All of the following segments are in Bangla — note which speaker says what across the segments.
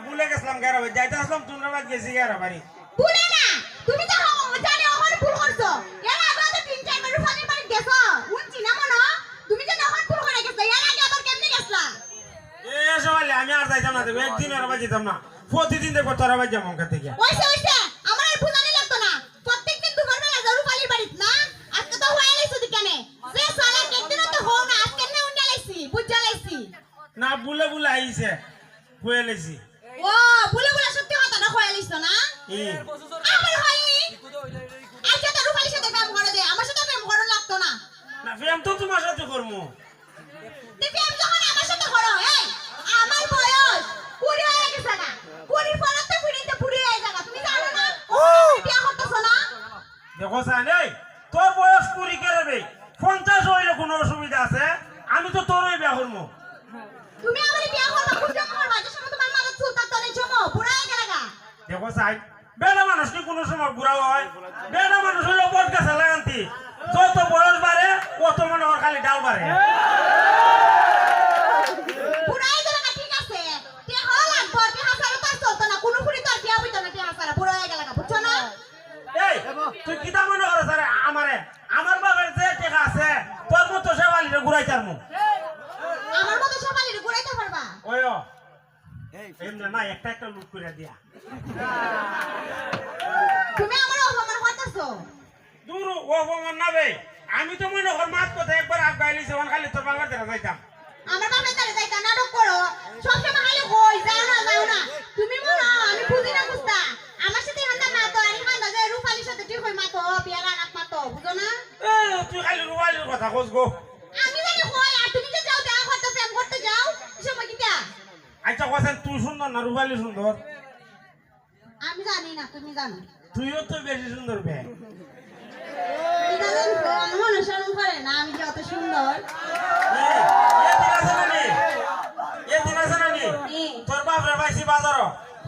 Speaker 1: ভুলে গেছিলাম গেরা বাড়ি যাইতে আসলাম তোমরা বাড়ি গেছি গেরা বাড়ি।
Speaker 2: ভুলে না? তুমি তো হ- জানি ওখানে ভুল করছ। এর আগে তো তিন চারবার রূপালীর বাড়ি গেছো। শুনছি না মনো? তুমি যে ওখানে ভুল করে গেছো এর আগে আবার কেমনে গেছলা?
Speaker 1: এ সবাই আমি আর যাইতাম না একদিন আর বাড়ি যেতাম না। প্রতিদিন দেখব তোরা ওখান থেকে।
Speaker 2: ওইসে ওইসে আমার আর বুঝানি লাগতো না প্রত্যেকদিন দুপুরবেলা যা রূপালীর বাড়িত না আজকে তো হয়ে লাইছো দিকানে যে সালা একদিনও তো হও না আজকে না উন্ডা লাইছি বুঝা লাইছি
Speaker 1: না বুলে আইছে লেছি
Speaker 2: ও বুলে বুলে সত্যি কথাটা হয়ে লাইছো না?
Speaker 1: ই।
Speaker 2: আমার হয়নি আজকে তো রূপালীর সাথে প্রেম করে দে আমার সাথে প্রেম করা লাগতো না।
Speaker 1: না প্রেম তো তোমার সাথে করব।
Speaker 2: প্রেম যখন আমার সাথে করো এই আমার বয়স কুড়ি হয়ে গেছে না। কুড়ির পরে তো পিড়িতে পুড়ি হয়ে যাবে তুমি জানো না? ও! বিয়া করতেছো না?
Speaker 1: দেখো সান এই তোর বয়স কুড়ি কেড়ে বে পঞ্চাশ হইলে কোনো অসুবিধা আছে আমি তো তোরই বিয়া করব
Speaker 2: তুমি আমার বিয়া করবা খুব জমা করবা যে সময় তোমার মাথা চুল তার তলে জমো পুরা হয়ে গেল
Speaker 1: সাই বেড়া মানুষ কি কোনো সময় বুড়া হয়? বেড়া মানুষ হইল বট গাছে লাগান্তি। যত বয়স বাড়ে, অত মনে হয় খালি ডাল বাড়ে
Speaker 2: পুরা হয়ে গেল গা ঠিক আছে তে হল লাগবো তে হাসারে তার চলতো না কোনো ফুড়ি তার বিয়া হইতো না তে হাসারে পুরা হয়ে গেল গা বুঝছ না
Speaker 1: এই তুই কিতা মনে করো স্যার আমারে আমার বাবার যে টেকা আছে তোর মতো সেবালিরে ঘুরাই তার মুখ
Speaker 2: আমার মতো সবাই ঘুরাইতে পারবা
Speaker 1: ওই ও। এমনি না একটা একটা লুট করে দিয়া।
Speaker 2: তুমি আমার অপমান করতেছো?
Speaker 1: দূর ও ভগবান না বে আমি তো মনে কর মাত কথা একবার আগাইলিছে ওন খালি তোর বাবার দেখা যাইতাম।
Speaker 2: আমার বাপের তারে যাইতা নাটক করো। সবসময় খালি কই যাও না যাও না। তুমি মনে আমি বুঝি না বুঝতা। আমার সাথে হান্দা মাতো আর হান্দা যে রূপালির সাথে ঠিক হই মাতো বিয়ার আনাত মাতো বুঝো না?
Speaker 1: তুই খালি রুবালির কথা কস গো
Speaker 2: আমি জানি কই আর তুমি যে যাও দেখা করতে প্রেম করতে যাও এই সময় কিটা
Speaker 1: আচ্ছা কোসেন তুই সুন্দর না রুবালি সুন্দর?
Speaker 2: আমি জানি না তুমি জানো।
Speaker 1: তুইও তো বেশি সুন্দর বে
Speaker 2: অনুসরণ করে না আমি সুন্দর?
Speaker 1: তোর বাপরে পাইছি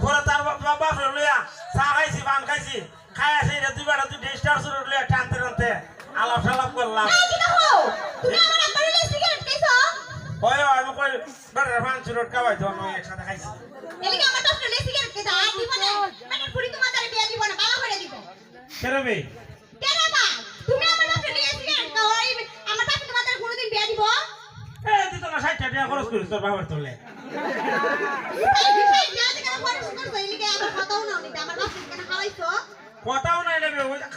Speaker 1: ঘরে তার বাপরে লইয়া চা খাইছি পান খাইছি। খাই আসি রে দুই বেটা দুই স্টার শুরু লইয়া টানতে টানতে আলাপ সালাপ করলাম
Speaker 2: এই কিটা হও তুমি আমার একবার হইলে সিগারেট খাইছো
Speaker 1: ওই আমি কই বেটা পান তো আমি একসাথে খাইছি।
Speaker 2: এলিকে আমার ডক্টর লে সিগারেট খাইছো আর দিব না। মানে পুরি তোমার তারে বিয়া দিব না বালা করে দিব।
Speaker 1: কেন বে?
Speaker 2: কেন বা? তুমি আমার ডক্টর লে সিগারেট খাও আমার বাপ তোমার তারে কোনোদিন বিয়া দিব?
Speaker 1: এ তুই তো না ষাট টাকা খরচ করিস তোর বাবার তোলে
Speaker 2: কথাও
Speaker 1: নাই রে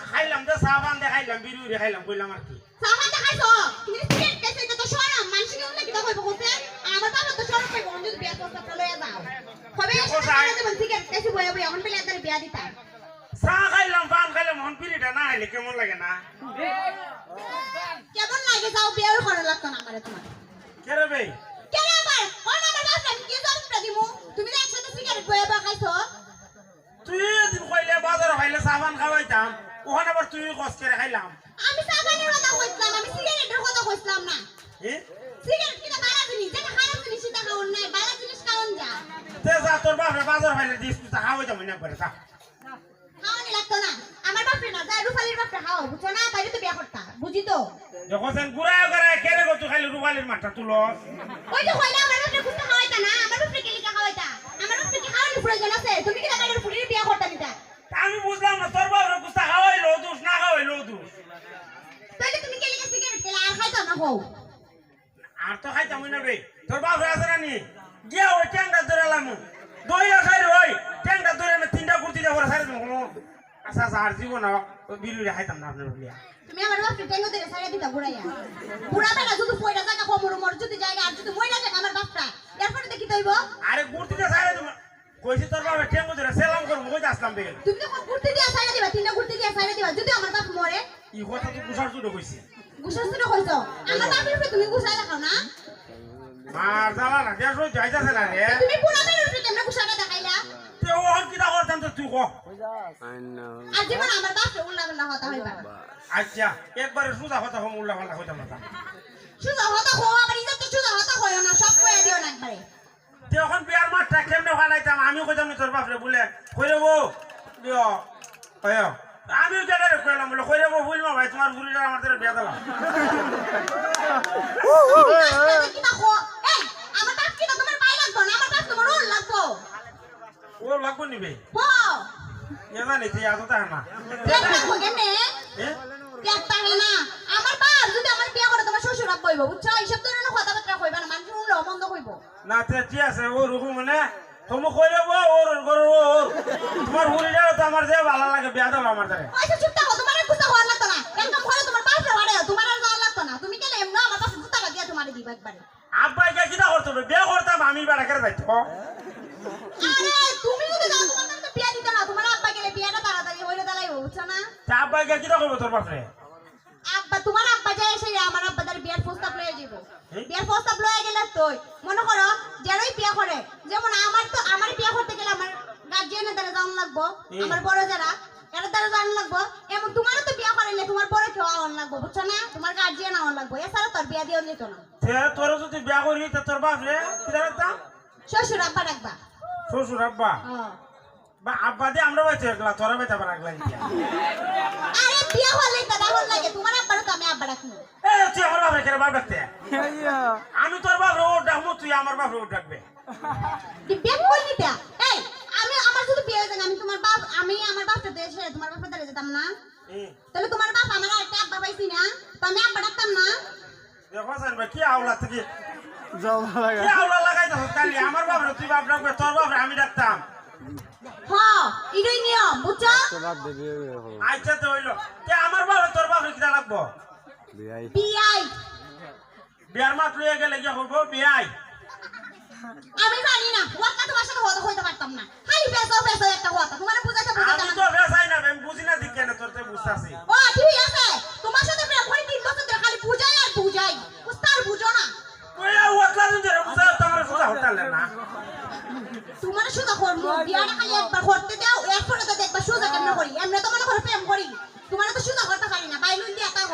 Speaker 1: খাইলাম যে চা পান দিয়ে খাইলাম বিড়ি উড়ে খাইলাম কইলাম আর কি।
Speaker 2: সামান দেখাইছো তুমি সিগারেট খাইছো এটা তো শরম মানুষকে উল্লেখ কিটা কইব কইছে আমার বাবা তো শরম কইব অন্য বিয়া করতে তো লইয়া যাও কবে এসে দেব সিগারেট খাইছো বয়া বয়া এখন পেলে তারে বিয়া দিতা
Speaker 1: চা খাইলাম পান খাইলাম হন বিড়িটা না খাইলে কেমন লাগে না?
Speaker 2: কেমন লাগে যাও বিয়ার করা লাগতো না আমারে তোমার।
Speaker 1: কেরে বে
Speaker 2: কেন আবার কোন আমার? বাপ আমি কি জবাবটা দিমু? তুমি যে একসাথে সিগারেট বয়া বয়া খাইছো?
Speaker 1: তুই এদিন কইলে বাজার খাইলে চা খাওয়াইতাম ওখানে আবার তুই কস করে খাইলাম।
Speaker 2: আমি সাবানের কথা কইছিলাম আমি সিগারেটের কথা কইছিলাম না। সিগারেট কিটা বালা জিনিস যেটা খারাপ জিনিস সেটা খাওন নাই বালা জিনিস
Speaker 1: তে যা তোর বাপরে বাজার খাইলে দিস তুই চা খাওয়াইতাম না করে চা
Speaker 2: খাওয়ানি লাগতো না। আমার বাপরে না যা রুফালির বাপরে খাও বুঝছ না? বাইরে তো বিয়া করতা বুঝি তো?
Speaker 1: যখন গুড়ায় গুড়ায় কেড়ে গো তুই খালি রুবালির মাঠটা তুলো
Speaker 2: ওই যে কইলা আমার বাপরে কুস্তা খাওয়াইতা না আমার বাপরে কে লিখা খাওয়াইতা আমার বাপরে কি খাওয়ানোর প্রয়োজন আছে? তুমি কি টাকার ফুলির বিয়া করতা নিতা
Speaker 1: আমি বুঝলাম না তোর বাপরে কুস্তা খাওয়াইলো দুষ না খাওয়াইলো দুষ।
Speaker 2: তাহলে তুমি কে লিখা সিগারেট খেলা আর খাইতা না হও
Speaker 1: আর তো খাইতাম না বে তোর বাপরে আছে না নি? গিয়া ওই ট্যাংটা ধরে লামু দই আসাই ওই ট্যাংটা ধরে আমি তিনটা কুর্তি দেবো আচ্ছা আচ্ছা আর জীবন বিরুড়ে খাইতাম না আপনার বলিয়া।
Speaker 2: তুমি আমার বাপরে টেঙ্গো দিয়ে সাইডে দিতা বুড়াইয়া বুড়া বেলা যদি পয়টা জায়গা কমর মর যদি জায়গা আর যদি মইরা জায়গা আমার বাপটা এরপরে দেখি তৈব।
Speaker 1: আরে কুর্তিতে সারি দেবো। কইছি তোর বাপরে ট্যাঙ্গো ধরে সেলাম করব কই আসলাম বেগে
Speaker 2: তুমি যখন ঘুরতে দিয়া সাইডে দিবা তিনটা ঘুরতে দিয়া সাইডে দিবা যদি আমার বাপ মরে।
Speaker 1: ই কথা তুই কুসার চুটো কইছি।
Speaker 2: গুসার শুরু হইছো আমার বাপের তুমি গুসাই দেখাও না।
Speaker 1: মার জ্বালা না দেশ ওই যাইতাছে না রে
Speaker 2: তুমি পুরা বের উপরে কেমনে গুসাটা দেখাইলা?
Speaker 1: তে ওহন কিটা করতাম তো তুই কহ
Speaker 2: আর জীবন আমার বাপরে উল্লা বেল্লা হতা হইবা
Speaker 1: আচ্ছা একবারে সুজা কথা হম উল্লা পাল্লা হইতাম না।
Speaker 2: সুজা হতা হওয়া আবার ইজ্জত তো সুজা হতা হইও না সব কইয়া দিও না একবারে
Speaker 1: তে এখন বিয়ার মাঠটা কেমনে ফালাইতাম আমি কইতাম তোর বাপরে বলে। কইলে ও কয় যেটা কইলাম বলে কইরে বউ বুঝলাম ভাই তোমার বুড়িটা আমার ধরে বিয়া দিলাম ও লাগবো নিবে।
Speaker 2: হো
Speaker 1: এ জানি তুই এত তাহ না।
Speaker 2: আমার বাপ যদি আমার বিয়া করে তোমার শ্বশুর আপ কইব বুঝছ? এইসব ধরনের কথাবার্তা কইবা না মানুষ শুনলো মন্দ কইব।
Speaker 1: না তে ঠিক আছে? ও রুকু মানে তুমি কইরে বউ ওর ওর ওর। তোমার বুড়িটা তো আমার যে ভালো লাগে বিয়া দিলাম আমার ধরে
Speaker 2: ওইসব চুপ থাকো তোমার গুছা হওয়ার লাগতো না। একদম ঘরে তোমার বাপরে বাড়ে তোমার আর যাওয়ার লাগতো না। তুমি গেলে এমন আমার পাশে জুতা লাগিয়ে তোমার দিবা একবারে?
Speaker 1: আব্বাই কে কিটা করতো? বিয়া করতাম আমি বেড়া করে যাইতো।
Speaker 2: আরে তুমি যদি যাও তোমার নামে বিয়া দিতে না। তোমার আব্বা গেলে বিয়াটা তাড়াতাড়ি হইলে দাঁড়াইব বুঝছ না।
Speaker 1: তা আব্বাই কে কিটা করব তোর বাপরে?
Speaker 2: বিয়ার প্রস্তাব লয়ে গেলে তুই। মনে করো যারাই বিয়া করে যেমন আমার তো আমার বিয়া করতে গেলে আমার গার্জিয়ানের দ্বারা জান লাগবো আমার বড় যারা এর দ্বারা জান লাগবো। এমন তোমারও তো বিয়া করাইলে তোমার বড় কেউ আওয়ান লাগবো বুঝছ না? তোমার গার্জিয়ান আওয়ান লাগবো। এছাড়া তোর বিয়া দিয়েও যেত না।
Speaker 1: তোর যদি বিয়া করি তোর কিটা করতাম
Speaker 2: শ্বশুর আব্বা ডাকবা
Speaker 1: শ্বশুর আব্বা?
Speaker 2: হ্যাঁ।
Speaker 1: বা আব্বা দিয়ে আমরা বাইতে রাখলা তোরা বাইতে পারা রাখলা
Speaker 2: আরে বিয়া হলে দাদা হল লাগে তোমার তো আমি আব্বা ডাকবো
Speaker 1: এ তুই আমার বাপরে কেন বাপ ডাকতে? আমি তোর বাপরে ওর ডাকবো তুই আমার বাপরে ওর ডাকবে।
Speaker 2: বিয়া কই নিতে এই আমি আমার যদি বিয়ে হয়ে যায় আমি তোমার বাপ আমি আমার বাপটা তোমার বাপটা দ্বারা যেতাম না। তাহলে তোমার বাপ আমার একটা আব্বা পাইছি না তো আমি আব্বা ডাকতাম না।
Speaker 1: দেখো জান ভাই কি আওলা থেকে কি? আওলা লাগাই তো কালি? আমার বাপরে তুই বাপ ডাকবে তোর বাপরে আমি ডাকতাম।
Speaker 2: হ এটাই নিয়ম বুঝছ?
Speaker 1: আচ্ছা তো হইল। তে আমার বাপরে তোর বাপরে কিটা লাগবো?
Speaker 2: বিয়াই।
Speaker 1: বিয়ার মাত লইয়া গেলে কি হব? বিয়াই।
Speaker 2: আমি জানি না ওয়াকা তোমার সাথে হতে হইতে পারতাম না। খালি একটা ওয়াকা তোমার বুঝাতে
Speaker 1: আমি
Speaker 2: বুঝাতে
Speaker 1: তো বেসাই না। আমি বুঝি না দিক কেন তোর তো বুঝতাছি।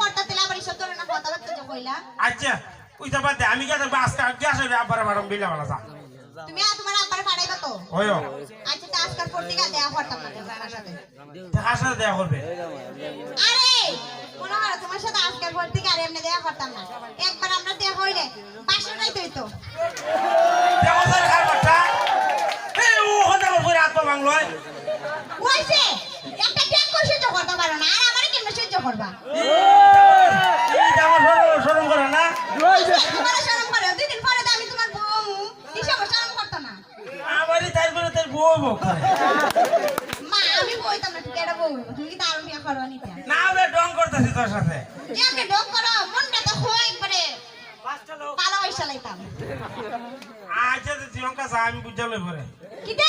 Speaker 2: বিয়া তেলা বাড়ি সব ধরনের কথা বার্তা যে কইলা।
Speaker 1: আচ্ছা ওই তো বাদ আমি গেছে বাস কা গ্যাস হইবে আবার আবার বিলা বালা যা
Speaker 2: তুমি আর তোমার আব্বার তো?
Speaker 1: ওই
Speaker 2: আচ্ছা তো আজকাল দেয়া সাথে
Speaker 1: হার সাথে দেয়া করবে?
Speaker 2: আরে মনে তোমার সাথে আজকাল আর এমনি দেয়া করতাম না একবার আমরা দেয়া হইলে পাঁচশো নাইতে হইতো।
Speaker 1: দেখো স্যার খার বাচ্চা এই ও হতে করে আত্মা বাংলায়
Speaker 2: হইছে? একটা ট্যাগ করে সহ্য করতে পারো না। আর আমারে কেমনে সহ্য করবা।
Speaker 1: এই আমার সরম সরম করে না
Speaker 2: শরম করে। দুই দিন পরে আমি তোমার বউ। হিসাবে শরম করতো না।
Speaker 1: আমারই তাই তার বউ বউ করে
Speaker 2: মা আমি বইতাম না ঠিক এটা বউ। তুমি কি দারুণ বিয়া করো নিতে
Speaker 1: না বে ডং করতেছি তোর সাথে
Speaker 2: এমনি ডক করো মনটা তো হয় একবারে। ভালো হইসা লাইতাম।
Speaker 1: আচ্ছা তো জীবনকা যা আমি বুঝালে পরে
Speaker 2: কিটা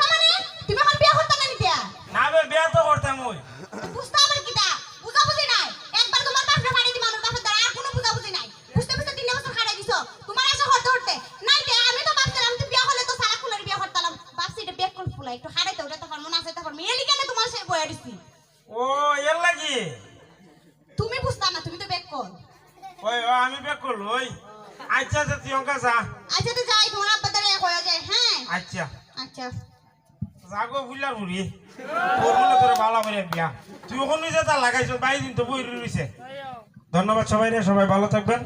Speaker 2: মানে? তুমি এখন বিয়া করতে না নিতে?
Speaker 1: না বে বিয়া তো করতাম ওই।
Speaker 2: বুঝতে আবার কিটা বুঝা বুঝি নাই। একবার তোমার বাপরে ফাড়ি দিবা আমার বাপের দ্বারা আর কোনো বুঝা বুঝি নাই। বুঝতে বুঝতে তিন বছর খাড়াই দিছো। তোমার আশা করতে করতে নাই তে আমি তো ভাবছিলাম তুমি বিয়া হলে তো সারা কুলের বিয়া করতাম ভাবছি এটা বেক করে ফুলাই একটু হারাইতে ওটা তো মনে আছে তখন মেয়ে কেন তোমার সে বয়া দিছি?
Speaker 1: ও এর লাগি?
Speaker 2: তুমি বুঝতা না তুমি তো বেক কর।
Speaker 1: ওই ও আমি বেক করল ওই। আচ্ছা আচ্ছা প্রিয়ঙ্কা যা।
Speaker 2: আচ্ছা তো যাই তোমার আব্বা দ্বারা হয়ে যায় হ্যাঁ?
Speaker 1: আচ্ছা।
Speaker 2: আচ্ছা।
Speaker 1: যাগো বুঝলার বুড়ি। তোর মনে ভালো করে বিয়া তুই ওখানে যে তা লাগাইছো দিন তো বই রয়েছে ধন্যবাদ সবাই রে সবাই ভালো থাকবেন।